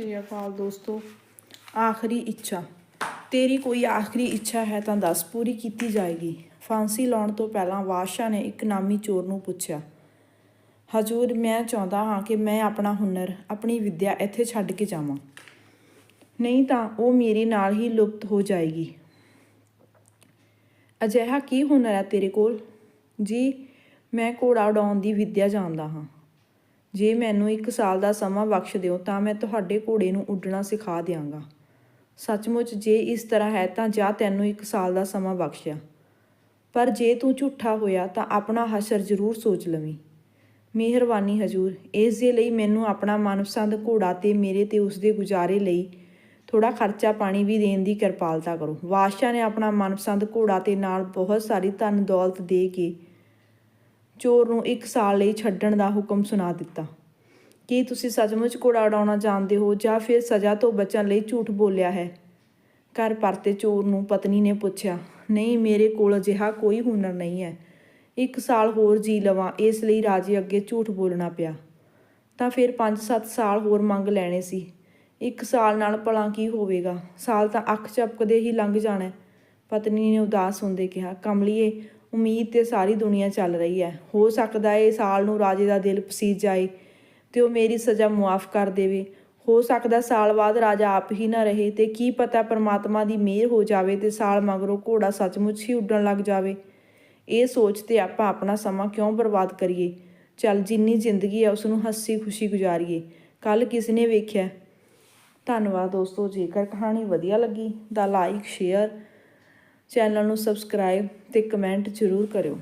ਸ਼੍ਰੀ ਅਕਾਲ ਦੋਸਤੋ, ਆਖਰੀ ਇੱਛਾ। ਤੇਰੀ ਕੋਈ ਆਖਰੀ ਇੱਛਾ ਹੈ ਤਾਂ ਦੱਸ, ਪੂਰੀ ਕੀਤੀ ਜਾਏਗੀ। ਫਾਂਸੀ ਲਾਉਣ ਤੋਂ ਪਹਿਲਾਂ ਬਾਦਸ਼ਾਹ ਨੇ ਇੱਕ ਨਾਮੀ ਚੋਰ ਨੂੰ ਪੁੱਛਿਆ, ਹਜੂਰ, ਮੈਂ ਚਾਹੁੰਦਾ ਹਾਂ ਕਿ ਮੈਂ ਆਪਣਾ ਹੁਨਰ, ਆਪਣੀ ਵਿਦਿਆ ਇੱਥੇ ਛੱਡ ਕੇ ਜਾਵਾਂ। ਨਹੀਂ ਤਾਂ ਉਹ ਮੇਰੇ ਨਾਲ ਹੀ ਲੁਪਤ ਹੋ ਜਾਏਗੀ। ਅਜਿਹਾ ਕੀ ਹੁਨਰ ਹੈ ਤੇਰੇ ਕੋਲ? ਜੀ, ਮੈਂ ਘੋੜਾ ਉਡਾਉਣ ਦੀ ਵਿਦਿਆ ਜਾਣਦਾ ਹਾਂ। ਜੇ ਮੈਨੂੰ ਇੱਕ ਸਾਲ ਦਾ ਸਮਾਂ ਬਖਸ਼ ਦਿਓ ਤਾਂ ਮੈਂ ਤੁਹਾਡੇ ਘੋੜੇ ਨੂੰ ਉੱਡਣਾ ਸਿਖਾ ਦਿਆਂਗਾ। ਸੱਚਮੁੱਚ ਜੇ ਇਸ ਤਰ੍ਹਾਂ ਹੈ ਤਾਂ ਜਾਂ ਤੈਨੂੰ ਇੱਕ ਸਾਲ ਦਾ ਸਮਾਂ ਬਖਸ਼ਿਆ। ਪਰ ਜੇ ਤੂੰ ਝੂਠਾ ਹੋਇਆ ਤਾਂ ਆਪਣਾ ਹਸ਼ਰ ਜ਼ਰੂਰ ਸੋਚ ਲਵੀਂ। ਮਿਹਰਬਾਨੀ ਹਜੂਰ, ਇਸ ਦੇ ਲਈ ਮੈਨੂੰ ਆਪਣਾ ਮਨਪਸੰਦ ਘੋੜਾ ਤੇ ਮੇਰੇ ਤੇ ਉਸ ਦੇ ਗੁਜ਼ਾਰੇ ਲਈ ਥੋੜਾ ਖਰਚਾ ਪਾਣੀ ਵੀ ਦੇਣ ਦੀ ਕਿਰਪਾਲਤਾ ਕਰੋ। ਬਾਦਸ਼ਾਹ ਨੇ ਆਪਣਾ ਮਨਪਸੰਦ ਘੋੜਾ ਤੇ ਨਾਲ ਬਹੁਤ ਸਾਰੀ ਧਨ ਦੌਲਤ ਦੇ ਕੇ ਚੋਰ ਨੂੰ ਇੱਕ ਸਾਲ ਲਈ ਛੱਡਣ ਦਾ ਹੁਕਮ ਸੁਣਾ ਦਿੱਤਾ। ਕੀ ਤੁਸੀਂ ਸੱਚਮੁੱਚ ਘੋੜਾ ਉਡਾਉਣਾ ਜਾਣਦੇ ਹੋ ਜਾਂ ਫਿਰ ਸਜ਼ਾ ਤੋਂ ਬਚਣ ਲਈ ਝੂਠ ਬੋਲਿਆ ਹੈ? ਘਰ ਪਰਤੇ ਚੋਰ ਨੂੰ ਪਤਨੀ ਨੇ ਪੁੱਛਿਆ, ਨਹੀਂ, ਮੇਰੇ ਕੋਲ ਅਜਿਹਾ ਕੋਈ ਹੁਨਰ ਨਹੀਂ ਹੈ। ਇੱਕ ਸਾਲ ਹੋਰ ਜੀ ਲਵਾਂ, ਇਸ ਲਈ ਰਾਜੇ ਅੱਗੇ ਝੂਠ ਬੋਲਣਾ ਪਿਆ। ਤਾਂ ਫਿਰ 5-7 ਸਾਲ ਹੋਰ ਮੰਗ ਲੈਣੇ ਸੀ। ਇੱਕ ਸਾਲ ਨਾਲ ਭਲਾ ਕੀ ਹੋਵੇਗਾ? ਸਾਲ ਤਾਂ ਅੱਖ ਚਪਕਦੇ ਹੀ ਲੰਘ ਜਾਣਾ ਪਤਨੀ ਨੇ ਉਦਾਸ ਹੁੰਦੇ ਕਿਹਾ, ਕਮਲੀਏ ਉਮੀਦ ਤੇ ਸਾਰੀ ਦੁਨੀਆ ਚੱਲ ਰਹੀ ਹੈ। ਹੋ ਸਕਦਾ ਹੈ ਇਹ ਸਾਲ ਨੂੰ ਰਾਜੇ ਦਾ ਦਿਲ ਪਸੀਜ ਜਾਏ ਤੇ ਉਹ ਮੇਰੀ ਸਜ਼ਾ ਮੁਆਫ ਕਰ ਦੇਵੇ। ਹੋ ਸਕਦਾ ਸਾਲ ਬਾਅਦ ਰਾਜਾ ਆਪ ਹੀ ਨਾ ਰਹੇ ਤੇ ਕੀ ਪਤਾ ਪਰਮਾਤਮਾ ਦੀ ਮਿਹਰ ਹੋ ਜਾਵੇ ਤੇ ਸਾਲ ਮਗਰੋਂ ਘੋੜਾ ਸੱਚਮੁੱਚ ਹੀ ਉੱਡਣ ਲੱਗ ਜਾਵੇ। ਇਹ ਸੋਚ ਤੇ ਆਪਾਂ ਆਪਣਾ ਸਮਾਂ ਕਿਉਂ ਬਰਬਾਦ ਕਰੀਏ? ਚੱਲ ਜਿੰਨੀ ਜ਼ਿੰਦਗੀ ਹੈ ਉਸ ਨੂੰ ਹੱਸੀ ਖੁਸ਼ੀ ਗੁਜ਼ਾਰੀਏ। ਕੱਲ ਕਿਸ ਨੇ ਵੇਖਿਆ? ਧੰਨਵਾਦ ਦੋਸਤੋ, ਜੇਕਰ ਕਹਾਣੀ ਵਧੀਆ ਲੱਗੀ ਤਾਂ ਲਾਈਕ ਸ਼ੇਅਰ ਚੈਨਲ ਨੂੰ ਸਬਸਕ੍ਰਾਈਬ ਤੇ ਕਮੈਂਟ ਜ਼ਰੂਰ ਕਰਿਓ।